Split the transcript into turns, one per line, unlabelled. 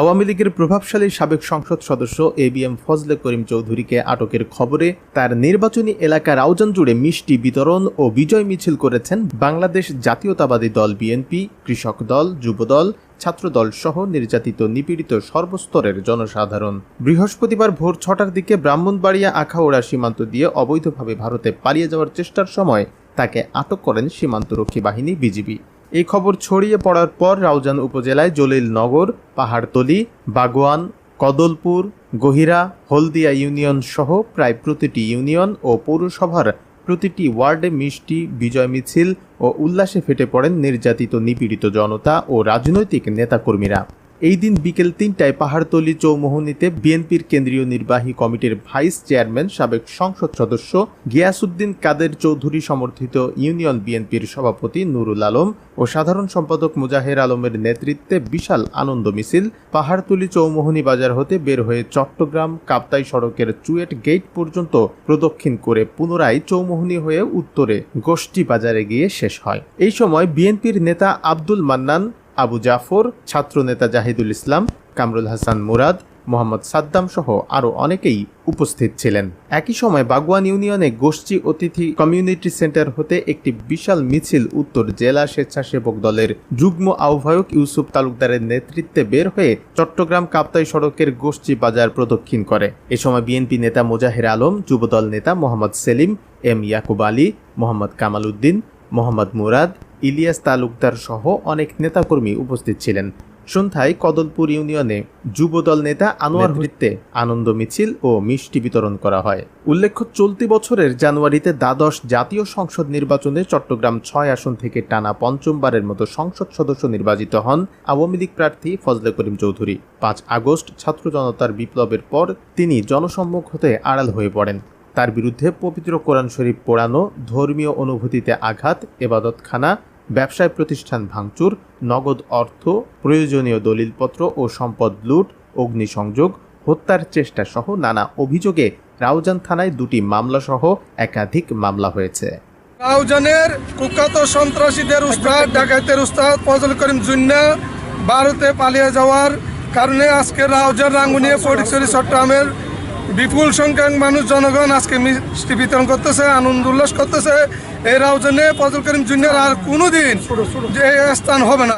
আওয়ামী লীগের প্রভাবশালী সাবেক সংসদ সদস্য A B M Fazle Karim চৌধুরীকে আটকের খবরে তার নির্বাচনী এলাকা রাউজান জুড়ে মিষ্টি বিতরণ ও বিজয় মিছিল করেছেন বাংলাদেশ জাতীয়তাবাদী দল বিএনপি, কৃষক দল যুবদল ছাত্রদল সহ নির্যাতিত, নিপীড়িত সর্বস্তরের জনসাধারণ। বৃহস্পতিবার ভোর ছটার দিকে ব্রাহ্মণবাড়িয়া আখাউড়া সীমান্ত দিয়ে অবৈধভাবে ভারতে পালিয়ে যাওয়ার চেষ্টার সময় তাকে আটক করেন সীমান্তরক্ষী বাহিনী বিজিবি। এই খবর ছড়িয়ে পড়ার পর রাউজান উপজেলায় জলিল নগর, পাহাড়তলি বাগোয়ান কদলপুর, গহিরা, হলদিয়া ইউনিয়ন সহ প্রায় প্রতিটি ইউনিয়ন ও পৌরসভার প্রতিটি ওয়ার্ডে মিষ্টি, বিজয় মিছিল ও উল্লাসে ফেটে পড়েন নির্যাতিত নিপীড়িত জনতা ও রাজনৈতিক নেতাকর্মীরা। এই দিন বিকেল তিনটায় পাহাড়তলি চৌমোহনীতে বিএনপির কেন্দ্রীয় নির্বাহী কমিটির ভাইস চেয়ারম্যান, সাবেক সংসদ সদস্য গিয়াসুদ্দিন কাদের চৌধুরী সমর্থিত ইউনিয়ন বিএনপির সভাপতি নুরুল আলম ও সাধারণ সম্পাদক মুজাহের আলমের নেতৃত্বে বিশাল আনন্দ মিছিল পাহাড়তলি চৌমোহনী বাজার হতে বের হয়ে চট্টগ্রাম কাপ্তাই সড়কের চুয়েট গেট পর্যন্ত প্রদক্ষিণ করে পুনরায় চৌমোহনী হয়ে উত্তরে গোষ্ঠী বাজারে গিয়ে শেষ হয়। এই সময় বিএনপির নেতা আব্দুল মান্নান আবু জাফর ছাত্রনেতা জাহিদুল ইসলাম, কামরুল হাসান মুরাদ, মোহাম্মদ সাদ্দাম সহ আরও অনেকেই উপস্থিত ছিলেন। একই সময় বাগওয়ান ইউনিয়নে গোষ্ঠী অতিথি কমিউনিটি সেন্টার হতে একটি বিশাল মিছিল উত্তর জেলা স্বেচ্ছাসেবক দলের যুগ্ম আহ্বায়ক ইউসুফ তালুকদারের নেতৃত্বে বের হয়ে চট্টগ্রাম কাপ্তাই সড়কের গোষ্ঠী বাজার প্রদক্ষিণ করে। এ সময় বিএনপি নেতা মোজাহের আলম, যুবদল নেতা মোহাম্মদ সেলিম, এম ইয়াকুব আলী, মোহাম্মদ কামাল উদ্দিন, মোহাম্মদ মুরাদ ইলিয়াস তালুকদার সহ অনেক নেতাকর্মী উপস্থিত ছিলেন। সন্ধ্যায় কদলপুর ইউনিয়নে যুবদল নেতা আনোয়ার হৃত্তে আনন্দ মিছিল ও মিষ্টি বিতরণ করা হয়। উল্লেখ্য চলতি বছরের জানুয়ারিতে দ্বাদশ জাতীয় সংসদ নির্বাচনে চট্টগ্রাম ছয় আসন থেকে টানা পঞ্চমবারের মতো সংসদ সদস্য নির্বাচিত হন আওয়ামী লীগ প্রার্থী ফজলে করিম চৌধুরী। পাঁচ আগস্ট ছাত্র জনতার বিপ্লবের পর তিনি জনসম্মুখ হতে আড়াল হয়ে পড়েন। তার বিরুদ্ধে পবিত্র কোরআন শরীফ পোড়ানো, ধর্মীয় অনুভূতিতে আঘাত, এবাদতখানা, ব্যবসায় প্রতিষ্ঠান ভাঙচুর, নগদ অর্থ, প্রয়োজনীয় দলিলপত্র ও সম্পদ লুট, অগ্নিসংযোগ, হত্যার চেষ্টা সহ নানা অভিযোগে রাউজান থানায় দুটি মামলা সহ একাধিক মামলা হয়েছে।
রাউজানের কুখ্যাত সন্ত্রাসীদের উস্তাদ ডাকাতের উস্তাদ ফজল করিম জুন্না ভারতে পালিয়ে যাওয়ার কারণে আজকে রাউজান রাঙ্গুনিয়া ফটিকছড়ি চট্টগ্রামের বিপুল সংখ্যক মানুষ জনগণ আজকে মিষ্টি বিতরণ করতেছে আনন্দ উল্লাস করতেছে। এই রাউজানে ফজল করিম জুনিয়র আর কোনোদিন যে স্থান হবে না।